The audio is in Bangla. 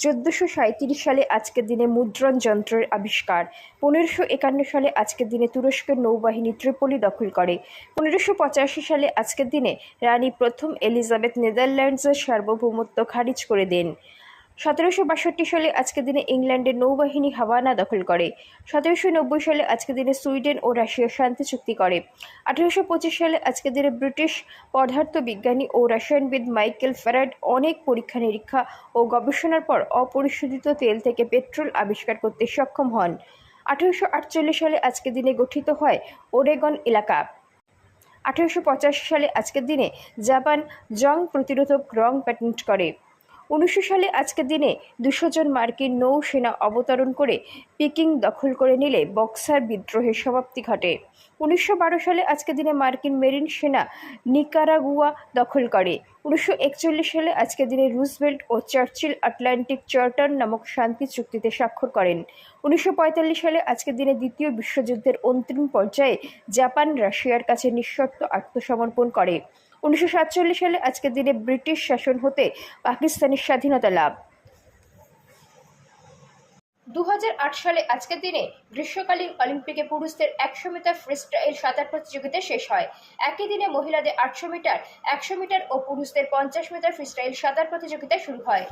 চোদ্দোশো সাঁত্রিশ সালে আজকের দিনে মুদ্রণ যন্ত্রের আবিষ্কার। পনেরোশো একান্ন সালে আজকের দিনে তুরস্কের নৌবাহিনী ত্রিপলি দখল করে। পনেরোশো পঁচাশি সালে আজকের দিনে রানী প্রথম এলিজাবেথ নেদারল্যান্ডসের সার্বভৌমত্ব খারিজ করে দেন। সতেরোশো বাষট্টি সালে আজকের দিনে ইংল্যান্ডের নৌবাহিনী হাওয়ানা দখল করে। সতেরোশো নব্বই সালে আজকের দিনে সুইডেন ও রাশিয়া শান্তি চুক্তি করে। আঠেরোশো পঁচিশ সালে আজকের দিনে ব্রিটিশ পদার্থবিজ্ঞানী ও রসায়নবিদ মাইকেল ফ্যারাড অনেক পরীক্ষা নিরীক্ষা ও গবেষণার পর অপরিশোধিত তেল থেকে পেট্রোল আবিষ্কার করতে সক্ষম হন। আঠেরোশো আটচল্লিশ সালে আজকের দিনে গঠিত হয় ওরেগন এলাকা। আঠেরোশো পঁচাশি সালে আজকের দিনে জাপান জং প্রতিরোধক রং প্যাটেন্ট করে। উনিশশো সালে আজকের দিনে দুশো জন মার্কিন নৌসেনা অবতরণ করে পিকিং দখল করে নিলে বক্সার বিদ্রোহের সমাপ্তি ঘটে। উনিশশো বারো সালে আজকের দিনে মার্কিন মেরিন সেনা নিকারাগুয়া দখল করে। উনিশশো একচল্লিশ সালে আজকের দিনে রুজভেল্ট ও চার্চিল আটলান্টিক চার্টার নামক শান্তি চুক্তিতে স্বাক্ষর করেন। উনিশশো পঁয়তাল্লিশ সালে আজকের দিনে দ্বিতীয় বিশ্বযুদ্ধের অন্তিম পর্যায়ে জাপান রাশিয়ার কাছে নিঃশর্ত আত্মসমর্পণ করে। উনিশশো সাতচল্লিশ সালে আজকের দিনে ব্রিটিশ শাসন হতে পাকিস্তানের স্বাধীনতা লাভ। দু সালে আজকের দিনে গ্রীষ্মকালীন অলিম্পিকে পুরুষদের একশো মিটার ফ্রিস্টাইল সাঁতার প্রতিযোগিতা শেষ হয়। একই দিনে মহিলাদের আটশো মিটার, একশো মিটার ও পুরুষদের পঞ্চাশ মিটার ফ্রিস্টাইল সাঁতার প্রতিযোগিতা শুরু হয়।